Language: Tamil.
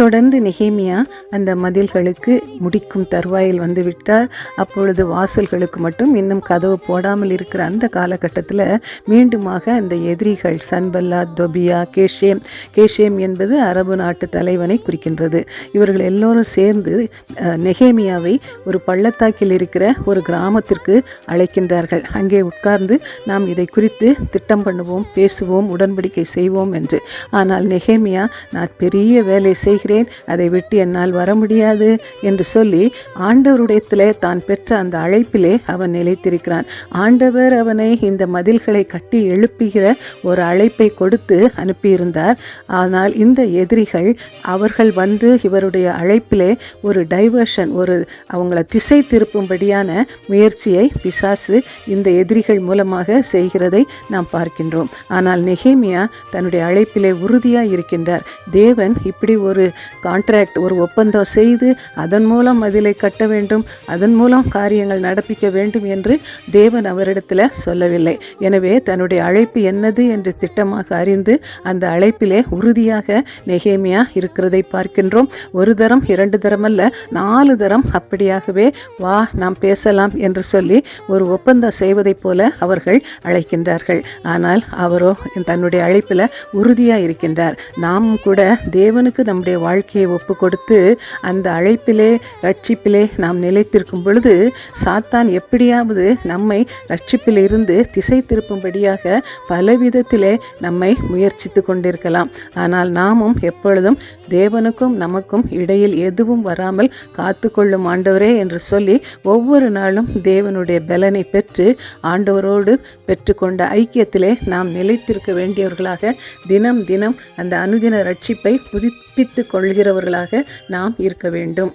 தொடர்ந்து நெகேமியா அந்த மதில்களுக்கு முடிக்கும் தருவாயில் வந்துவிட்டார். அப்பொழுது வாசல்களுக்கு மட்டும் இன்னும் கதவு போடாமல் இருக்கிற அந்த காலகட்டத்தில் மீண்டுமாக அந்த எதிரிகள் சன்பல்லா தொபியா கேஷேம். கேஷேம் என்பது அரபு நாட்டு தலைவனை குறிக்கின்றது. இவர்கள் எல்லோரும் சேர்ந்து நெகேமியாவை ஒரு பள்ளத்தாக்கில் இருக்கிற ஒரு கிராமத்திற்கு அழைக்கின்றார்கள். அங்கே உட்கார்ந்து நாம் இதை குறித்து திட்டம் பண்ணுவோம் பேசுவோம் உடன்படிக்கை செய்வோம் என்று. ஆனால் நெகேமியா நான் பெரிய வேலை செய் செய்கிறேன் அதை விட்டு என்னால் வர முடியாது என்று சொல்லி ஆண்டவருடையத்திலே தான் பெற்ற அந்த அழைப்பிலே அவன் நிலைத்திருக்கிறான். ஆண்டவர் அவனை இந்த மதில்களை கட்டி எழுப்புகிற ஒரு அழைப்பை கொடுத்து அனுப்பியிருந்தார். ஆனால் இந்த எதிரிகள் அவர்கள் வந்து இவருடைய அழைப்பிலே ஒரு டைவர்ஷன் ஒரு அவங்கள திசை திருப்பும்படியான முயற்சியை பிசாசு இந்த எதிரிகள் மூலமாக செய்கிறதை நாம் பார்க்கின்றோம். ஆனால் நெகேமியா தன்னுடைய அழைப்பிலே உறுதியாக இருக்கின்றார். தேவன் இப்படி ஒரு கான்ட்ராக்ட் ஒரு ஒப்பந்தம் செய்து அதன் மூலம் அதிலை கட்ட வேண்டும் அதன் மூலம் காரியங்கள் நடப்பிக்க வேண்டும் என்று தேவன் அவரிடத்தில் சொல்லவில்லை. எனவே தன்னுடைய அழைப்பு என்னது என்று திட்டமாக அறிந்து அந்த அழைப்பிலே உறுதியாக நெகேமியா இருக்கிறதை பார்க்கின்றோம். ஒரு தரம் இரண்டு தரம் அல்ல நாலு தரம் அப்படியாகவே வா நாம் பேசலாம் என்று சொல்லி ஒரு ஒப்பந்தம் செய்வதைப் போல அவர்கள் அழைக்கின்றார்கள். ஆனால் அவரோ தன்னுடைய அழைப்பில் உறுதியாக இருக்கின்றார். நாமும் கூட தேவனுக்கு நம்முடைய வாழ்க்கையை ஒப்பு கொடுத்து அந்த அழைப்பிலே ரட்சிப்பிலே நாம் நிலைத்திருக்கும் பொழுது சாத்தான் எப்படியாவது நம்மை ரட்சிப்பில் இருந்து திசை திருப்பும்படியாக பலவிதத்திலே நம்மை முயற்சித்து கொண்டிருக்கலாம். ஆனால் நாமும் எப்பொழுதும் தேவனுக்கும் நமக்கும் இடையில் எதுவும் வராமல் காத்து கொள்ளும் ஆண்டவரே என்று சொல்லி ஒவ்வொரு நாளும் தேவனுடைய பலனை பெற்று ஆண்டவரோடு பெற்றுக்கொண்ட ஐக்கியத்திலே நாம் நிலைத்திருக்க வேண்டியவர்களாக தினம் தினம் அந்த அனுதின ரட்சிப்பை புதுப்பித்து கொள்கிறவர்களாக நாம் இருக்க வேண்டும்.